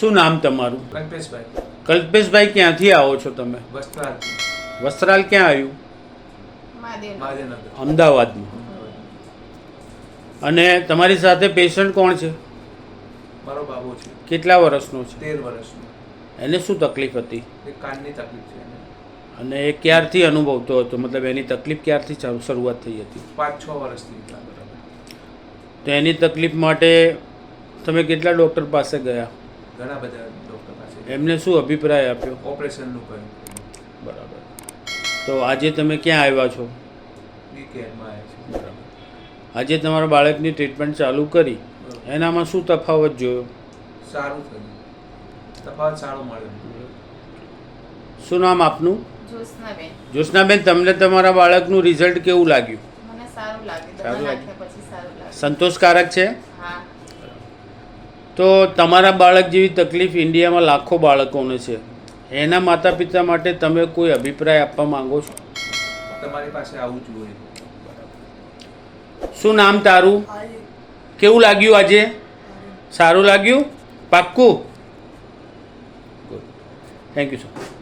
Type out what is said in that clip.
શું નામ તમારું? કલ્પેશભાઈ. કલ્પેશભાઈ ક્યાંથી આવો છો તમે? વસ્ત્રાલ. વસ્ત્રાલ ક્યાં આવ્યું? અમદાવાદમાં. અને તમારી સાથે પેશન્ટ કોણ છે? મારો બાબુ છે. કેટલા વર્ષનો છે? તેર વર્ષનો. એને શું તકલીફ હતી? કાનની તકલીફ છે એને. અને એ ક્યારથી અનુભવતો હતો? મતલબ એની તકલીફ ક્યારથી ચાલુ શરૂઆત થઈ હતી? પાંચ છ વર્ષથી તો એની તકલીફ માટે તમે કેટલા ડૉક્ટર પાસે ગયા? ઘણા બધા ડૉક્ટર પાસે. એમને શું અભિપ્રાય આપ્યો? ઓપરેશનનું કહ્યું. બરાબર. તો આજે તમે ક્યાં આવ્યા છો? વીકેન્ડમાં આવ્યા છે આજે તમારા બાળકની ટ્રીટમેન્ટ ચાલુ કરી. એનામાં શું તફાવત જોયો? સારું થયું. તફાવત સારો મળ્યો. શું નામ આપનું? જ્યોત્સનાબેન. જ્યોત્સનાબેન તમને તમારા બાળકનું રિઝલ્ટ કેવું લાગ્યું? મને સારું લાગ્યું. દવા સારું લાગ્યું? નાખ્યા પછી સારું લાગ્યું. સંતોષકારક છે? હા. તો તમારા બાળક જેવી તકલીફ ઇન્ડિયામાં લાખો બાળકોને છે. એના માતા પિતા માટે તમે કોઈ અભિપ્રાય આપવા માંગો છો? તમારી પાસે આવું જોઈએ શું નામ તારું? કેવું લાગ્યું આજે? સારું લાગ્યું? પાક્કું? Thank you sir